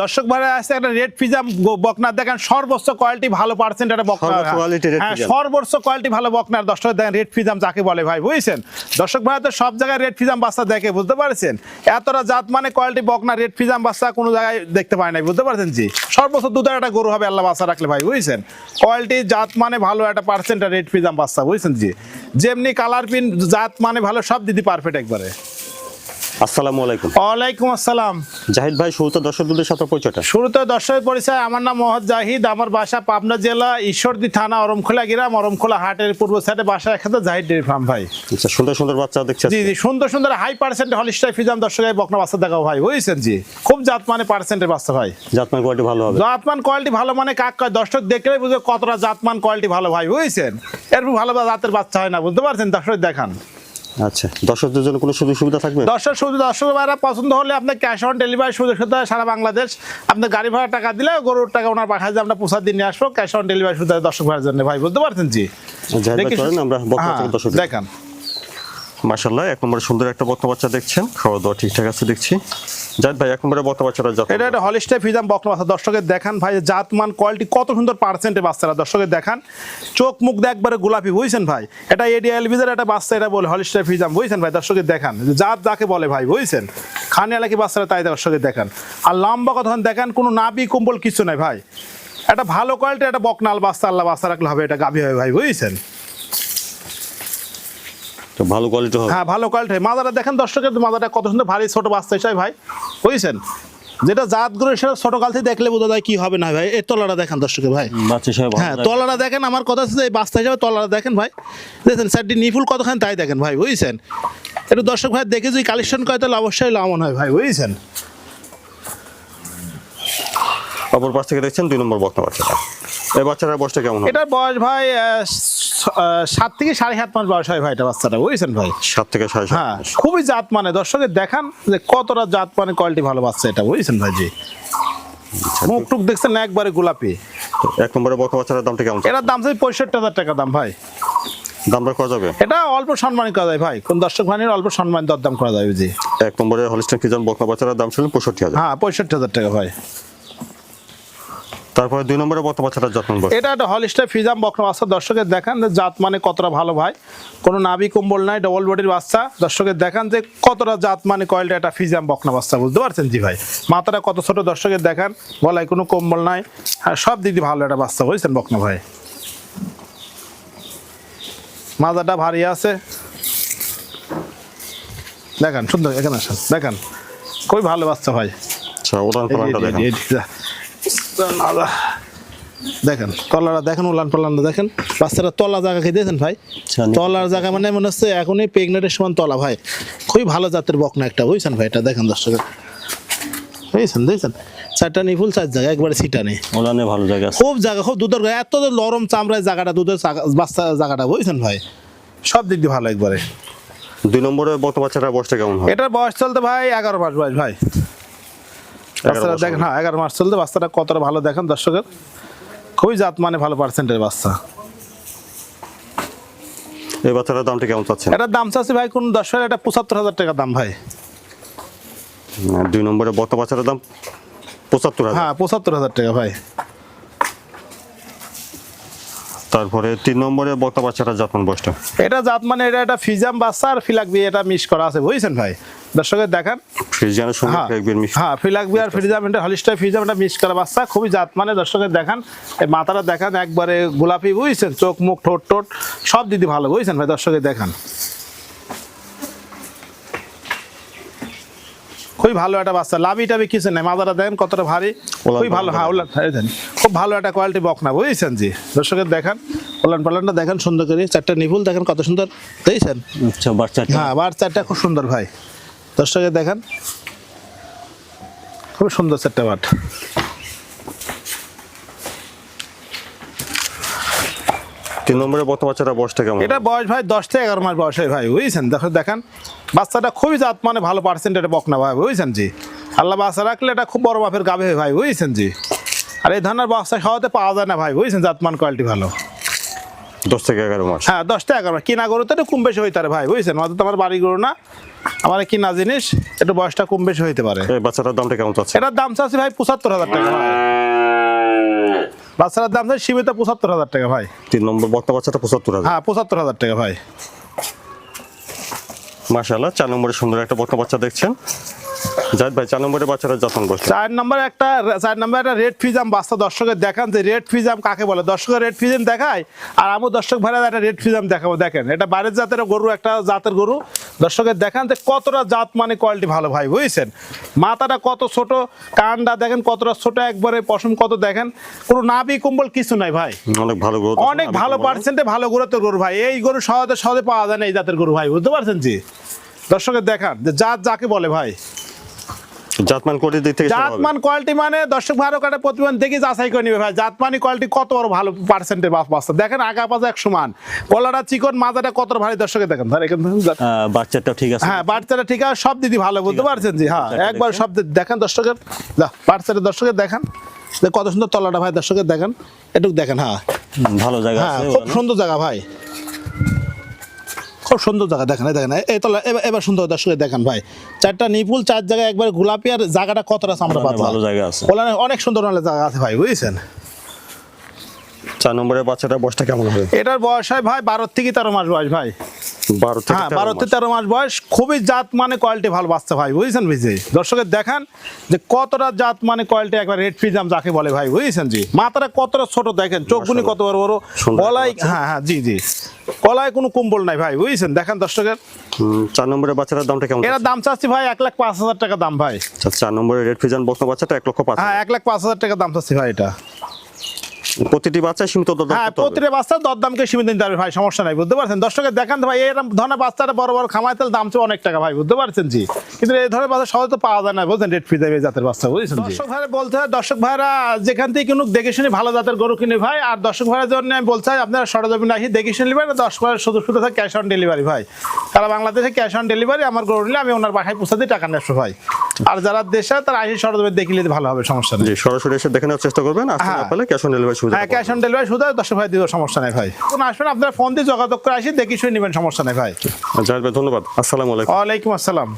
দর্শক ভাইরা আছে একটা রেড ফিজাম বকনার দেখেন সর্বোচ্চ কোয়ালিটি ভালো পার্সেন্ট একটা বকনা। সর্বোচ্চ red হ্যাঁ সর্বোচ্চ কোয়ালিটি ভালো বকনার। দর্শক দেখেন রেড ফিজাম যাকে বলে ভাই বুঝছেন? দর্শক ভাইরা তো সব জায়গায় রেড ফিজাম বাচ্চা দেখে বুঝতে পারছেন? এতটা জাত মানে কোয়ালিটি বকনা রেড ফিজাম বাচ্চা কোনো জায়গায় দেখতে পায় নাই বুঝতে পারছেন জি? সর্বোচ্চ দুধের একটা গরু হবে আল্লাহ বাচ্চা রাখলে ভাই বুঝছেন? কোয়ালিটি জাত মানে ভালো একটা পার্সেন্ট রেড ফিজাম বাচ্চা বুঝছেন জি? যেমনি কালার পিন জাত মানে ভালো সব দিদি পারফেক্ট একবারে। আসসালামু আলাইকুম। ওয়ালাইকুম আসসালাম। জাহিদ ভাই শুরুতে দর্শকদের সাথে পরিচয়টা। শুরুতে দর্শক পরিচয় আমার নাম মোহাম্মদ জাহিদ আমার বাসা পাবনা জেলা ঈশ্বরদী থানা অরমখোলা গ্রাম অরমখোলা হাটের পূর্ব সাইডে বাসা একসাথে জাহিদ ডেরি ফার্ম ভাই। আচ্ছা সুন্দর সুন্দর বাচ্চা দেখছি জি জি সুন্দর সুন্দর হাই পার্সেন্ট হলিস্টাই ফিজাম দর্শকের বকনা বাচ্চা দেখাও ভাই বুঝছেন জি? খুব জাত মানে পার্সেন্টের বাচ্চা ভাই। জাতমান কোয়ালিটি ভালো হবে। জাতমান কোয়ালিটি ভালো মানে কাক কয় দর্শক দেখলে বুঝবে কতটা জাতমান কোয়ালিটি ভালো ভাই বুঝছেন? এরপর ভালো জাতের বাচ্চা হয় না বুঝতে পারছেন? দর্শক দেখান। আচ্ছা দর্শকদের জন্য কোনো সুযোগ সুবিধা থাকবে? দর্শক শুধু দর্শক ভাইরা পছন্দ হলে আপনার ক্যাশ অন ডেলিভারি সুযোগ সুবিধা সারা বাংলাদেশ। আপনার গাড়ি ভাড়া টাকা দিলে গরুর টাকা ওনার যে আমরা পোষা নিয়ে আসব। ক্যাশ অন ডেলিভারি সুবিধা দর্শক ভাইয়ের জন্য। ভাই বুঝতে পারছেন জি? জাহিদ ভাই দেখি- চলেন আমরা হ্যাঁ, দেখান। মাশাল্লাহ এক নম্বরে সুন্দর একটা বক্তা বাচ্চা দেখছেন। খাওয়া দাওয়া ঠিকঠাক আছে দেখছি। জাহিদ ভাই এক নম্বরে বক্তা বাচ্চাটা জাত এটা একটা হলিস্টাই ফিজাম বকনা বাচ্চা। দর্শকের দেখান ভাই জাতমান কোয়ালিটি কত সুন্দর পার্সেন্টের বাচ্চারা। দর্শকের দেখান। চোখ মুখ দিয়ে একবারে গোলাপি বুঝছেন ভাই? এটা এডিএল ভিজার একটা বাচ্চা এটা বলে হলিস্টাই ফিজাম বুঝছেন ভাই? দর্শকের দেখান। জাত যাকে বলে ভাই বুঝছেন? খানি এলাকি বাচ্চারা তাই দর্শকের দেখান। আর লম্বা কথা দেখান কোনো নাবি কম্বল কিছু নাই ভাই। একটা ভালো কোয়ালিটি একটা বকনাল বাচ্চা আল্লাহ বাচ্চা রাখলে হবে এটা গাভি হয় ভাই বুঝছেন? ভালো কোয়ালিটি হবে। হ্যাঁ ভালো কোয়ালিটি মাদাটা দেখেন দর্শকের মাদাটা কত সুন্দর ভারী ছোট বাচ্চা হিসাবে ভাই বুঝছেন? যেটা জাত করে সেটা ছোট কাল থেকে দেখলে বোঝা যায় কি হবে না ভাই। এই তলাটা দেখেন দর্শকের ভাই। হ্যাঁ তলাটা দেখেন আমার কথা হচ্ছে এই বাস্তা হিসাবে তলাটা দেখেন ভাই। দেখেন স্যারটি নিফুল কতখানি তাই দেখেন ভাই বুঝছেন? একটু দর্শক ভাই দেখে যদি কালেকশন করে তাহলে অবশ্যই লাভন হয় ভাই বুঝছেন? অপর পাশ থেকে দেখছেন দুই নম্বর বক্তা বাচ্চাটা এই বাচ্চাটার বয়সটা কেমন এটার বয়স ভাই সাত থেকে সাড়ে সাত মাস বয়স হয় ভাই এটা বাচ্চাটা বুঝছেন ভাই? সাত থেকে সাড়ে হ্যাঁ খুবই জাত মানে দর্শকের দেখান যে কতটা জাত মানে কোয়ালিটি ভালো বাচ্চা এটা বুঝছেন ভাই জি? আচ্ছা, মুখ টুক দেখছেন না একবারে গোলাপি। এক নম্বরে বক্তা বাচ্চাটার দামটা কেমন এটার দাম চাই পঁয়ষট্টি হাজার টাকা দাম ভাই। দামটা করা যাবে? এটা অল্প সম্মান করা যায় ভাই কোন দর্শক ভাইয়ের অল্প সম্মান দরদাম করা যায় জি এক নম্বরে হলিস্টান ফিজান বক্তা বাচ্চাটার দাম ছিল পঁয়ষট্টি হাজার। হ্যাঁ পঁয়ষট্টি হাজার টাকা ভাই। তারপরে দুই নম্বরে বক্তা বাচ্চাটার যত্ন বয়স এটা একটা হলিস্টার ফিজাম বকনা বাচ্চা দর্শকের দেখান যে জাত মানে কতটা ভালো ভাই। কোনো নাবি কম্বল নাই ডবল বডির বাচ্চা। দর্শকের দেখান যে কতটা জাত মানে কোয়ালিটি একটা ফিজাম বকনা বাচ্চা বুঝতে পারছেন জি ভাই? মাথাটা কত ছোট দর্শকের দেখান। গলায় কোনো কম্বল নাই। হ্যাঁ সব দিক দিয়ে ভালো একটা বাচ্চা বুঝছেন বকনা ভাই? মাজাটা ভারী আছে। দেখান সুন্দর এখানে আসেন। দেখান। খুবই ভালো বাচ্চা ভাই। আচ্ছা দেখেন। দেখেন তলারা দেখেন উলান পালানটা দেখেন। বাচ্চারা তলা জায়গা খেয়ে দিয়েছেন ভাই? আচ্ছা, তলার জায়গা মানে মনে হচ্ছে এখনই প্রেগনেন্টের সমান তলা ভাই। খুবই ভালো জাতের বকনা একটা বুঝছেন ভাই? এটা দেখেন দর্শকের বুঝছেন দেখছেন? চারটা নিফুল চার জায়গা একবারে সিটা নেই। উড়ানে ভালো জায়গা খুব জায়গা খুব দুধের এত নরম চামড়ায় জায়গাটা দুধের বাচ্চা জায়গাটা বুঝছেন ভাই? সব দিক দিয়ে ভালো একবারে। দুই নম্বরে বক্তা বাচ্চাটার বয়সটা কেমন এটার বয়স চলতে ভাই এগারো মাস বয়স ভাই। বাচ্চাটা দেখেন হ্যাঁ এগারো মাস চলতে বাচ্চাটা কতটা ভালো দেখেন দর্শকের? খুবই জাত মানে ভালো পার্সেন্টের বাচ্চা। এই বাচ্চাটার দামটা কেমন চাচ্ছেন? এটার দাম চাচ্ছি ভাই কোন দশ হাজার এটা পঁচাত্তর হাজার টাকা দাম ভাই। দুই নম্বরে বক্তা বাচ্চাটার দাম পঁচাত্তর হাজার। হ্যাঁ পঁচাত্তর হাজার টাকা ভাই। তারপরে তিন নম্বরে বক্তা বাচ্চাটার যত্ন বয়সটা? এটা জাত মানে এটা একটা ফিজাম বাচ্চা আর ফিলাকবি এটা মিস করা আছে বুঝছেন ভাই? দর্শকের দেখান। ফ্রিজিয়ানের সঙ্গে হ্যাঁ হ্যাঁ ফিলাকবি আর এটা হলিস্টার এটা করা বাচ্চা খুবই জাত মানে দর্শকের দেখান। এই মাথাটা দেখান একবারে গোলাপি বুঝছেন? চোখ মুখ ঠোঁট সব দিদি ভালো বুঝছেন ভাই? দর্শকের দেখান। খুবই ভালো একটা বাচ্চা। লাভি টাবি কিছু নেই? কতটা ভারী। খুবই ভালো হ্যাঁ ওলান দেন। খুব ভালো একটা কোয়ালিটি বকনা বুঝছেন জি? দর্শকের দেখান। ওলান পালানটা দেখেন সুন্দর করে। চারটা নিপুল দেখেন কত সুন্দর। দেখছেন? আচ্ছা হ্যাঁ বার চারটা খুব সুন্দর ভাই। দর্শকের দেখেন। খুব সুন্দর চারটা বাট তিন নম্বরে বয়সটা কেমন? এটা বয়স ভাই দশ থেকে এগারো মাস বয়স হয় ভাই বুঝছেন? দেখো দেখেন বাচ্চাটা খুবই জাত মানে ভালো পার্সেন্ট এটা বকনা ভাই বুঝছেন জি? আল্লাহ বাচ্চা রাখলে এটা খুব বড় গাবে ভাই বুঝছেন জি? আর এই ধরনের বাচ্চা খাওয়াতে পাওয়া যায় না ভাই বুঝছেন? জাতমান কোয়ালিটি ভালো। দশ থেকে এগারো মাস। হ্যাঁ দশটা এগারো মাস। কিনা গরু তো একটু কম বেশি হইতে পারে ভাই বুঝছেন? অত তো আমার বাড়ি গরু না। আমার কিনা জিনিস একটু বয়সটা কম বেশি হইতে পারে। বাচ্চাটার দামটা কেমন চাচ্ছে? এটার দাম চাচ্ছি ভাই পঁচাত্তর হাজার টাকা বাচ্চাটার দাম চাই সীমিত পঁচাত্তর হাজার টাকা ভাই। তিন নম্বর বক্তা বাচ্চাটা পঁচাত্তর হাজার। হ্যাঁ পঁচাত্তর হাজার টাকা ভাই। মাশাল্লাহ চার নম্বরে সুন্দর একটা বক্তা বাচ্চা দেখছেন। জাহিদ ভাই চার নম্বরের বাচ্চাটা যত্ন বসছে চার নম্বর একটা চার নম্বর একটা রেড ফিজাম বাস্তা দর্শকের দেখান যে রেড ফিজাম কাকে বলে। দর্শকের রেড ফিজাম দেখায় আর আমি দর্শক ভাইরা একটা রেড ফিজাম দেখাবো। দেখেন এটা বাইরের জাতের গরু একটা জাতের গরু। দর্শকের দেখান যে কতটা জাত মানে কোয়ালিটি ভালো ভাই বুঝছেন? মাথাটা কত ছোট কানটা দেখেন কতটা ছোট একবারে পশম কত দেখেন। কোনো নাবি কুম্বল কিছু নাই ভাই। অনেক ভালো গরু অনেক ভালো পার্সেন্টে ভালো গরুতের গরু ভাই। এই গরু সহজে সহজে পাওয়া যায় না এই জাতের গরু ভাই বুঝতে পারছেন জি? দর্শকের দেখান যে জাত যাকে বলে ভাই। জাতমান কোয়ালিটির দিক থেকে জাতমান কোয়ালিটি মানে দর্শক ভাইয়ের কাছে প্রতিমান দেখে যাচাই করে নিবে ভাই। জাতমানি কোয়ালিটি কত বড় ভালো পার্সেন্টের বাস্তা দেখেন আগা পাজা এক সমান কলাটা চিকন মাজাটা কত ভারী? দর্শকে দেখেন। ধর এখান বাচ্চাটাও ঠিক আছে। হ্যাঁ বাচ্চাটা ঠিক আছে। সব দিদি ভালো বুঝতে পারছেন জি হ্যাঁ। একবার সব দেখেন দর্শকের। বাচ্চাটা দর্শকের দেখেন। কত সুন্দর তলাটা ভাই দর্শকের দেখেন। এটুক দেখেন হ্যাঁ। ভালো জায়গা হ্যাঁ খুব সুন্দর জায়গা ভাই। খুব সুন্দর জায়গা দেখেন দেখেন এই তলা এবার সুন্দর দর্শকে দেখেন ভাই। চারটা নিপুল চার জায়গায় একবার গোলাপি আর জায়গাটা কতটা আমরা পাবো ভালো জায়গা আছে। ওখানে অনেক সুন্দর অনেক জায়গা আছে ভাই বুঝছেন? চার নম্বরের বাচ্চাটার বয়সটা কেমন হবে? এটার বয়স হয় ভাই বারো থেকে তেরো মাস বয়স ভাই। হ্যাঁ বারো মাস। থেকে তেরো মাস বয়স খুবই জাত মানে কোয়ালিটি ভালো বাচ্চা ভাই বুঝছেন বুঝছি দর্শকের দেখান যে কতটা জাত মানে কোয়ালিটি একবার রেড ফিজাম যাকে বলে ভাই বুঝছেন জি? মাথাটা কতটা ছোট দেখেন চোখগুনি কত বড় বড়। গলায় হ্যাঁ হ্যাঁ জি জি। গলায় কোনো কুম্বল নাই ভাই বুঝছেন? দেখেন দর্শকের। চার নম্বরের বাচ্চাটার দামটা কেমন এটার দাম চাচ্ছি ভাই এক লাখ পাঁচ হাজার টাকা দাম ভাই। আচ্ছা, চার নম্বরের রেড ফিজান বক্তা বাচ্চাটা এক লক্ষ পাঁচ হ্যাঁ এক লাখ পাঁচ হাজার টাকা দাম চাচ্ছি ভাই এটা। প্রতিটি বাচ্চা সীমিত দরদাম হ্যাঁ। প্রতিটা বাচ্চার দরদামকে সীমিত নিতে হবে ভাই সমস্যা নাই বুঝতে পারছেন? দর্শকের দেখান ভাই এরকম ধরনের বাচ্চাটা বড় বড় খামায় তাহলে দাম চেয়ে অনেক টাকা ভাই বুঝতে পারছেন জি? কিন্তু এই ধরনের বাচ্চা সহজে তো পাওয়া যায় না বুঝছেন? রেট ফি দেবে জাতের বাচ্চা বুঝছেন দর্শক ভাইরা বলতে হয় দর্শক ভাইরা যেখান থেকে কিনুক দেখে শুনে ভালো জাতের গরু কিনে ভাই। আর দর্শক ভাইয়ের জন্য আমি বলতে চাই আপনারা সরজমিন আসি দেখে শুনে নেবেন দশ ভাইয়ের শুধু শুধু থাকে ক্যাশ অন ডেলিভারি ভাই। তারা বাংলাদেশে ক্যাশ অন ডেলিভারি আমার গরু নিলে আমি ওনার বাসায় পৌঁছাতে টাকা নেব ভাই। আর যারা দেশে তারা আইসি সরদমে দেখে নিলে ভালো হবে সমস্যা নেই। সরাসরি এসে দেখে নেওয়ার চেষ্টা করবেন আসতে না। পারলে ক্যাশ অন ডেলিভারি সুবিধা হ্যাঁ ক্যাশ অন ডেলিভারি সুবিধা দশ ভাই দিও সমস্যা নেই ভাই। কোন আসবেন আপনার ফোন দিয়ে যোগাযোগ করে আসি দেখি শুনে নেবেন সমস্যা নেই ভাই। জাহিদ ভাই ধন্যবাদ। আসসালামু আলাইকুম। ওয়ালাইকুম আসসালাম।